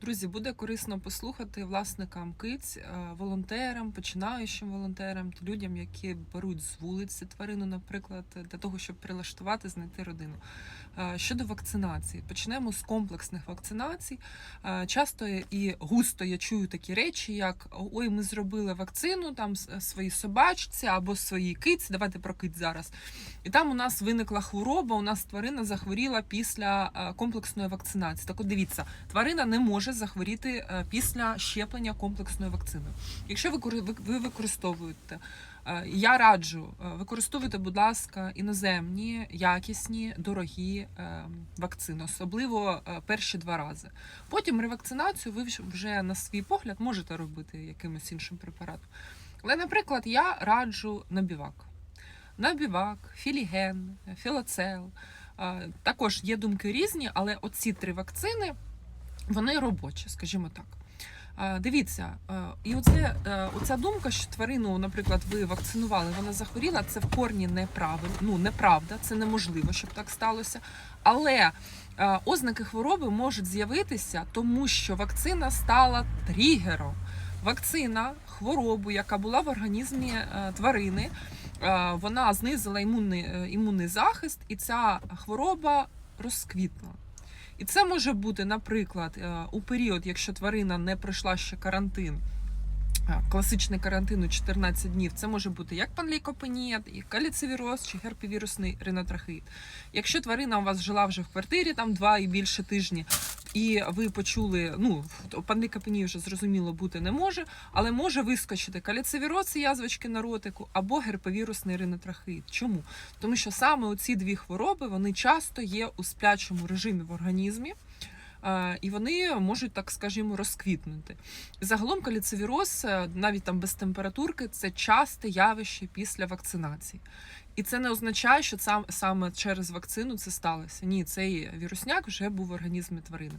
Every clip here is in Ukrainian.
Друзі, буде корисно послухати власникам киць, е, волонтерам, починаючим волонтерам, людям, які беруть з вулиці тварину, наприклад, для того, щоб прилаштувати, знайти родину. Е, Щодо вакцинації, почнемо з комплексних вакцинацій. Е, Часто і густо я чую такі речі, як ой, ми зробили вакцину там с- своїй собачці або своїй киці. Давайте про киць зараз. І там у нас виникла хвороба. У нас тварина захворіла після е, комплексної вакцинації. Так, от дивіться, тварина не може захворіти після щеплення комплексної вакцини. Якщо ви кори- ви- ви використовуєте, я раджу е, використовуйте, будь ласка, іноземні, якісні, дорогі е, вакцини, особливо е, перші два рази. Потім ревакцинацію ви вже на свій погляд можете робити якимось іншим препаратом. Але, наприклад, я раджу набівак. Набівак, філіген, філоцел. Е, Також є думки різні, але оці три вакцини вони робочі, скажімо так. Е, Дивіться, е, і оце, е, оця думка, що тварину, наприклад, ви вакцинували, вона захворіла, це в корні неправильно, ну неправда, це неможливо, щоб так сталося. Але ознаки хвороби можуть з'явитися, тому що вакцина стала тригером. Вакцина, хворобу, яка була в організмі тварини, вона знизила імунний, імунний захист, і ця хвороба розквітла. І це може бути, наприклад, е, у період, якщо тварина не пройшла ще карантин, е, класичний карантин у 14 днів, це може бути як панлікопенія, і каліцевіроз, чи герпівірусний ринотрахеїд. Якщо тварина у вас жила вже в квартирі там два і більше тижні, і ви почули, ну панлейкопенії вже зрозуміло бути не може, але може вискочити каліцевіроз і язвочки на ротику або герповірусний ринотрахеїд. Чому? Тому що саме оці дві хвороби вони часто є у сплячому режимі в організмі. І вони можуть, так скажімо, розквітнути. Загалом каліцевіроз, е, навіть там без температурки, це часте явище після вакцинації. І це не означає, що сам, саме через вакцину це сталося. Ні, цей вірусняк вже був в організмі тварини.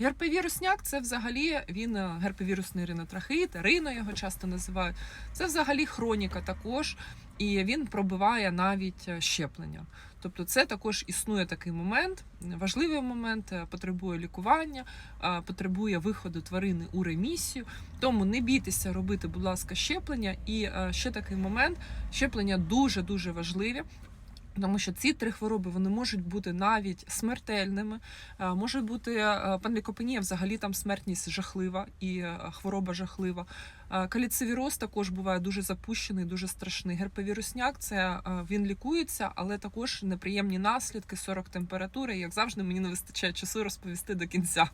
Герпевірусняк це взагалі він е, герпевірусний ринотрахеїд, рино його часто називають. Це взагалі хроніка також, і він пробиває навіть е, щеплення. Тобто, це також існує такий момент, важливий момент, е, потребує лікування, е, потребує виходу тварини у ремісію. Тому не бійтеся робити, будь ласка, щеплення. І е, ще такий момент: щеплення дуже дуже важливі. Тому що ці три хвороби вони можуть бути навіть смертельними. Е, Може бути е, панлікопенія, взагалі там смертність жахлива і е, хвороба жахлива. Каліцевіроз також буває дуже запущений, дуже страшний. Герпевірусняк це він лікується, але також неприємні наслідки, 40 температури. Як завжди, мені не вистачає часу розповісти до кінця.